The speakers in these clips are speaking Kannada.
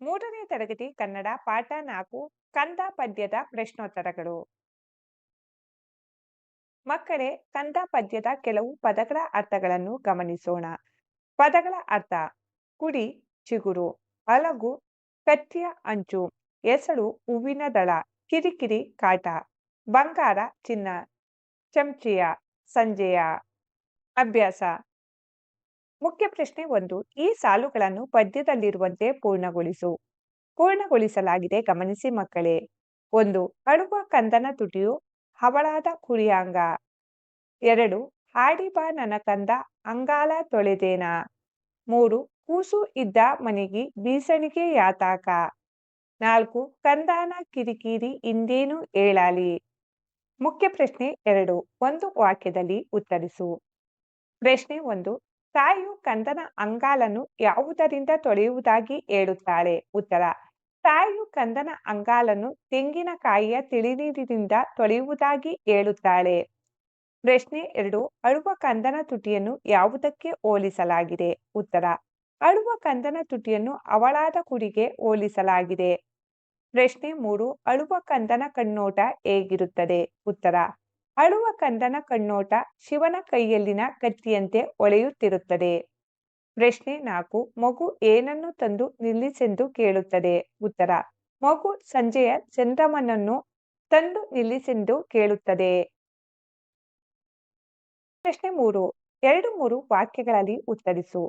ಮೂರನೇ ತರಗತಿ ಕನ್ನಡ ಪಾಠ ನಾಲ್ಕು ಕಂದ ಪದ್ಯದ ಪ್ರಶ್ನೋತ್ತರಗಳು. ಮಕ್ಕಳೇ, ಕಂದ ಪದ್ಯದ ಕೆಲವು ಪದಗಳ ಅರ್ಥಗಳನ್ನು ಗಮನಿಸೋಣ. ಪದಗಳ ಅರ್ಥ, ಕುಡಿ, ಚಿಗುರು, ಅಲಗು, ಕತ್ತಿಯ ಅಂಚು, ಎಸಳು, ಹೂವಿನ ದಳ, ಕಿರಿಕಿರಿ, ಕಾಟ, ಬಂಗಾರ ಚಿನ್ನ, ಚಮಚಿಯ, ಸಂಜೆಯ, ಅಭ್ಯಾಸ. ಮುಖ್ಯ ಪ್ರಶ್ನೆ ಒಂದು, ಈ ಸಾಲುಗಳನ್ನು ಪದ್ಯದಲ್ಲಿರುವಂತೆ ಪೂರ್ಣಗೊಳಿಸು. ಪೂರ್ಣಗೊಳಿಸಲಾಗಿದೆ, ಗಮನಿಸಿ ಮಕ್ಕಳೇ. ಒಂದು ಅಳುವ ಕಂದನ ತುಟಿಯು ಹವಳಾದ ಕುರಿಯಾಂಗ. ಎರಡು ಹಾಡಿ ಬಾ ನನ್ನ ಕಂದ, ಅಂಗಾಲ ತೊಳೆದೇನ. ಮೂರು, ಕೂಸು ಇದ್ದ ಮನೆಗೆ ಬೀಸಣಿಗೆ ಯಾತಾಕ. ನಾಲ್ಕು, ಕಂದಾನ ಕಿರಿಕಿರಿ ಇಂದೇನು ಏಳಾಲಿ. ಮುಖ್ಯ ಪ್ರಶ್ನೆ ಎರಡು, ಒಂದು ವಾಕ್ಯದಲ್ಲಿ ಉತ್ತರಿಸು. ಪ್ರಶ್ನೆ ಒಂದು ತಾಯಿಯು ಕಂದನ ಅಂಗಾಲನ್ನು ಯಾವುದರಿಂದ ತೊಳೆಯುವುದಾಗಿ ಹೇಳುತ್ತಾಳೆ? ಉತ್ತರ, ತಾಯಿಯು ಕಂದನ ಅಂಗಾಲನ್ನು ತೆಂಗಿನಕಾಯಿಯ ತಿಳಿನೀರಿನಿಂದ ತೊಳೆಯುವುದಾಗಿ ಹೇಳುತ್ತಾಳೆ. ಪ್ರಶ್ನೆ ಎರಡು, ಅಳುವ ಕಂದನ ತುಟಿಯನ್ನು ಯಾವುದಕ್ಕೆ ಹೋಲಿಸಲಾಗಿದೆ? ಉತ್ತರ, ಅಳುವ ಕಂದನ ತುಟಿಯನ್ನು ಅವಳಾದ ಕುಡಿಗೆ ಹೋಲಿಸಲಾಗಿದೆ. ಪ್ರಶ್ನೆ ಮೂರು, ಅಳುವ ಕಂದನ ಕಣ್ಣೋಟ ಹೇಗಿರುತ್ತದೆ? ಉತ್ತರ ಅಳುವ ಕಂದನ ಕಣ್ಣೋಟ ಶಿವನ ಕೈಯಲ್ಲಿನ ಕತ್ತಿಯಂತೆ ಒಳೆಯುತ್ತಿರುತ್ತದೆ. ಪ್ರಶ್ನೆ ನಾಲ್ಕು, ಮಗು ಏನನ್ನು ತಂದು ನಿಲ್ಲಿಸೆಂದು ಕೇಳುತ್ತದೆ? ಉತ್ತರ, ಮಗು ಸಂಜೆಯ ಚಂದ್ರಮನನ್ನು ತಂದು ನಿಲ್ಲಿಸೆಂದು ಕೇಳುತ್ತದೆ. ಪ್ರಶ್ನೆ ಮೂರು, ಎರಡು ಮೂರು ವಾಕ್ಯಗಳಲ್ಲಿ ಉತ್ತರಿಸು.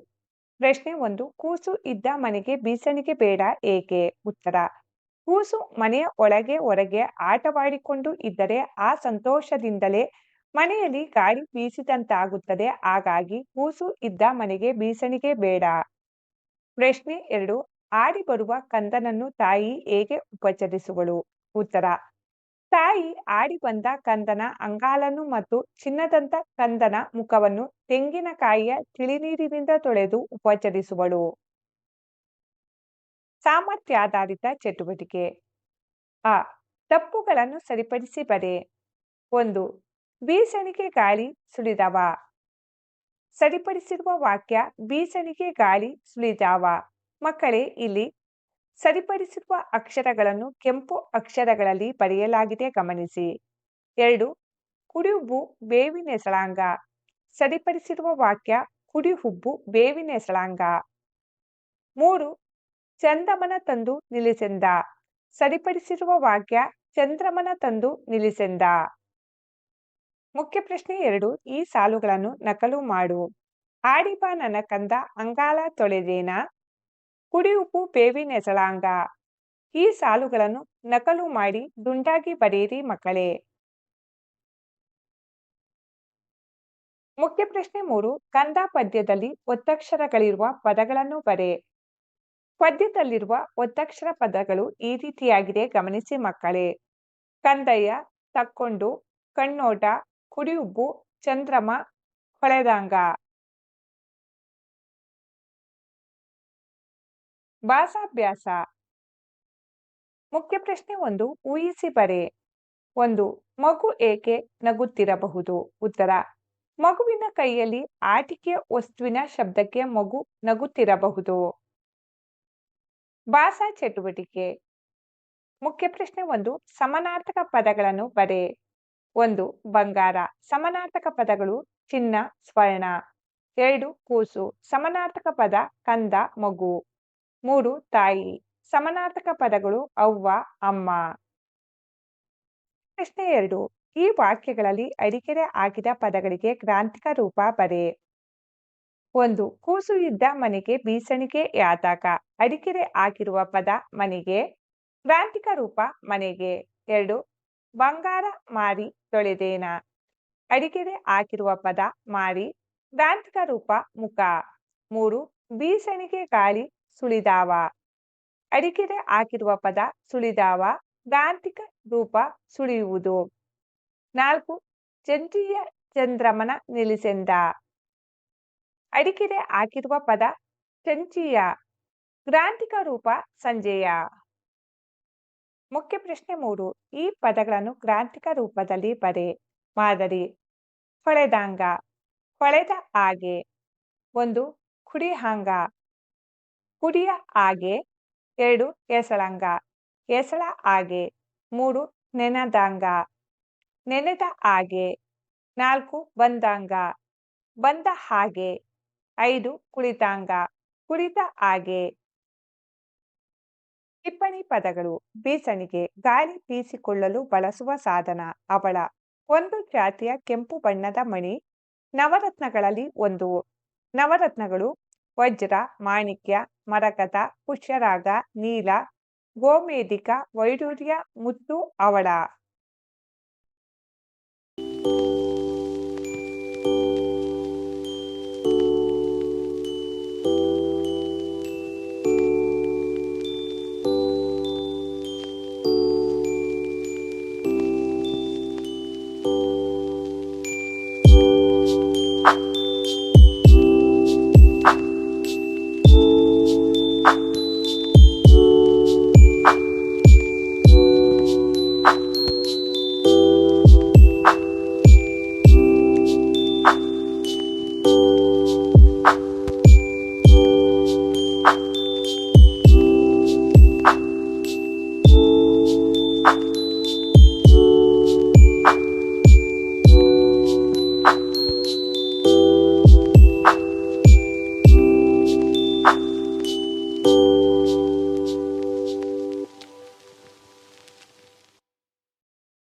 ಪ್ರಶ್ನೆ ಒಂದು, ಕೂಸು ಇದ್ದ ಮನೆಗೆ ಬೀಸಣಿಗೆ ಬೇಡ ಏಕೆ? ಉತ್ತರ ಕೂಸು ಮನೆಯ ಒಳಗೆ ಹೊರಗೆ ಆಟವಾಡಿಕೊಂಡು ಇದ್ದರೆ ಆ ಸಂತೋಷದಿಂದಲೇ ಮನೆಯಲ್ಲಿ ಗಾಳಿ ಬೀಸಿದಂತಾಗುತ್ತದೆ. ಹಾಗಾಗಿ ಕೂಸು ಇದ್ದ ಮನೆಗೆ ಬೀಸಣಿಗೆ ಬೇಡ. ಪ್ರಶ್ನೆ ಎರಡು, ಆಡಿ ಬರುವ ಕಂದನನ್ನು ತಾಯಿ ಹೇಗೆ ಉಪಚರಿಸುವಳು? ಉತ್ತರ, ತಾಯಿ ಆಡಿ ಬಂದ ಕಂದನ ಅಂಗಾಲನ್ನು ಮತ್ತು ಚಿನ್ನದಂತ ಕಂದನ ಮುಖವನ್ನು ತೆಂಗಿನಕಾಯಿಯ ತಿಳಿನೀರಿನಿಂದ ತೊಳೆದು ಉಪಚರಿಸುವಳು. ಸಾಮರ್ಥ್ಯಾಧಾರಿತ ಚಟುವಟಿಕೆ. ಆ, ತಪ್ಪುಗಳನ್ನು ಸರಿಪಡಿಸಿ ಬರೆ ಒಂದು ಬೀಸಣಿಗೆ ಗಾಳಿ ಸುಳಿದವ. ಸರಿಪಡಿಸಿರುವ ವಾಕ್ಯ, ಬೀಸಣಿಗೆ ಗಾಳಿ ಸುಳಿದಾವ. ಮಕ್ಕಳೇ, ಇಲ್ಲಿ ಸರಿಪಡಿಸಿರುವ ಅಕ್ಷರಗಳನ್ನು ಕೆಂಪು ಅಕ್ಷರಗಳಲ್ಲಿ ಬರೆಯಲಾಗಿದೆ, ಗಮನಿಸಿ. ಎರಡು ಕುಡಿಯುಬ್ಬು ಬೇವಿನೆಸಳಾಂಗ ಸರಿಪಡಿಸಿರುವ ವಾಕ್ಯ ಕುಡಿಹುಬ್ಬು ಬೇವಿನೆಸಳಾಂಗ ಮೂರು ಚಂದ್ರಮನ ತಂದು ನಿಲ್ಲಿಸೆಂದ. ಸರಿಪಡಿಸಿರುವ ವಾಕ್ಯ, ಚಂದ್ರಮನ ತಂದು ನಿಲ್ಲಿಸೆಂದ. ಮುಖ್ಯ ಪ್ರಶ್ನೆ ಎರಡು, ಈ ಸಾಲುಗಳನ್ನು ನಕಲು ಮಾಡು. ಆಡಿಬಾ ನನ್ನ ಕಂದ ಅಂಗಾಲ ತೊಳೆದೇನ? ಬೇವಿ ಬೇವಿನೆಸಳಾಂಗ ಈ ಸಾಲುಗಳನ್ನು ನಕಲು ಮಾಡಿ ದುಂಡಾಗಿ ಬರೆಯಿರಿ ಮಕ್ಕಳೇ. ಮುಖ್ಯ ಪ್ರಶ್ನೆ ಮೂರು, ಕಂದ ಪದ್ಯದಲ್ಲಿ ಒತ್ತಕ್ಷರಗಳಿರುವ ಪದಗಳನ್ನು ಬರೆ. ಪದ್ಯದಲ್ಲಿರುವ ಒತ್ತಕ್ಷರ ಪದಗಳು ಈ ರೀತಿಯಾಗಿದೆ, ಗಮನಿಸಿ ಮಕ್ಕಳೇ. ಕಂದಯ್ಯ, ತಕ್ಕೊಂಡು, ಕಣ್ಣೋಟ, ಕುಡಿಯುಬ್ಬು, ಚಂದ್ರಮ, ಹೊಳೆದಾಂಗ. ಭಾಸಾಭ್ಯಾಸ ಮುಖ್ಯ ಪ್ರಶ್ನೆ ಒಂದು, ಊಹಿಸಿ ಬರೆ. ಒಂದು, ಮಗು ಏಕೆ ನಗುತ್ತಿರಬಹುದು? ಉತ್ತರ, ಮಗುವಿನ ಕೈಯಲ್ಲಿ ಆಟಿಕೆ ವಸ್ತುವಿನ ಶಬ್ದಕ್ಕೆ ಮಗು ನಗುತ್ತಿರಬಹುದು. ಭಾಷಾ ಚಟುವಟಿಕೆ. ಮುಖ್ಯ ಪ್ರಶ್ನೆ ಒಂದು, ಸಮನಾರ್ಥಕ ಪದಗಳನ್ನು ಬರೆ. ಒಂದು, ಬಂಗಾರ. ಸಮನಾರ್ಥಕ ಪದಗಳು ಚಿನ್ನ, ಸ್ವರ್ಣ. ಎರಡು, ಕೂಸು. ಸಮನಾರ್ಥಕ ಪದ ಕಂದ, ಮಗು. ಮೂರು, ತಾಯಿ. ಸಮನಾರ್ಥಕ ಪದಗಳು ಅವ್ವ, ಅಮ್ಮ. ಪ್ರಶ್ನೆ ಎರಡು, ಈ ವಾಕ್ಯಗಳಲ್ಲಿ ಅಡಿಕೆರೆ ಆಗಿದ ಪದಗಳಿಗೆ ಕ್ರಾಂತಿಕ ರೂಪ ಬರೆ. ಒಂದು ಕೂಸು ಇದ್ದ ಮನೆಗೆ ಬೀಸಣಿಗೆ ಯಾತಕ ಅಡಿಕೆರೆ ಹಾಕಿರುವ ಪದ ಮನೆಗೆ, ಕ್ರಾಂತಿಕ ರೂಪ ಮನೆಗೆ, ಎರಡು, ಬಂಗಾರ ಮಾರಿ ತೊಳೆದೇನ? ಅಡಿಕೆರೆ ಹಾಕಿರುವ ಪದ ಮಾರಿ, ಕ್ರಾಂತಿಕ ರೂಪ ಮುಖ. ಮೂರು, ಬೀಸಣಿಗೆ ಗಾಳಿ ಸುಳಿದಾವ? ಅಡಿಕೆರೆ ಹಾಕಿರುವ ಪದ ಸುಳಿದಾವ, ಕ್ರಾಂತಿಕ ರೂಪ ಸುಳಿಯುವುದು? ನಾಲ್ಕು, ಚಂದ್ರಿಯ ಚಂದ್ರಮನ ನಿಲ್ಲಿಸೆಂದ? ಅಡಿಕೆರೆ ಹಾಕಿರುವ ಪದ ಚಂಚಿಯ ಗ್ರಾಂತಿಕ ರೂಪ ಸಂಜೆಯ. ಮುಖ್ಯ ಪ್ರಶ್ನೆ ಮೂರು. ಈ ಪದಗಳನ್ನು ಗ್ರಾಂಥಿಕ ರೂಪದಲ್ಲಿ ಬರೆ. ಮಾದರಿ. ಹೊಳೆದಾಂಗ ಹೊಳೆದ ಹಾಗೆ. ಒಂದು, ಕುಡಿಹಾಂಗ. ಕುಡಿಯ ಹಾಗೆ. ಎರಡು ಎಸಳಂಗ ಎಸಳ ಹಾಗೆ. ಮೂರು, ನೆನದಾಂಗ. ನೆನೆದ ಹಾಗೆ. ನಾಲ್ಕು, ಬಂದಾಂಗ. ಬಂದ ಹಾಗೆ. ಐದು, ಕುಳಿತಾಂಗ. ಕುಳಿತ ಹಾಗೆ. ಟಿಪ್ಪಣಿ ಪದಗಳು. ಬೀಸಣಿಗೆ ಗಾಳಿ ಬೀಸಿಕೊಳ್ಳಲು ಬಳಸುವ ಸಾಧನ. ಅವಳ. ಒಂದು ಜಾತಿಯ ಕೆಂಪು ಬಣ್ಣದ ಮಣಿ. ನವರತ್ನಗಳಲ್ಲಿ ಒಂದು. ನವರತ್ನಗಳು. ವಜ್ರ, ಮಾಣಿಕ್ಯ ಮರಕತ ಪುಷ್ಯರಾಗ, ನೀಲ, ಗೋಮೇಧಿಕ, ವೈಡೂರ್ಯ, ಮುತ್ತು, ಅವಳ.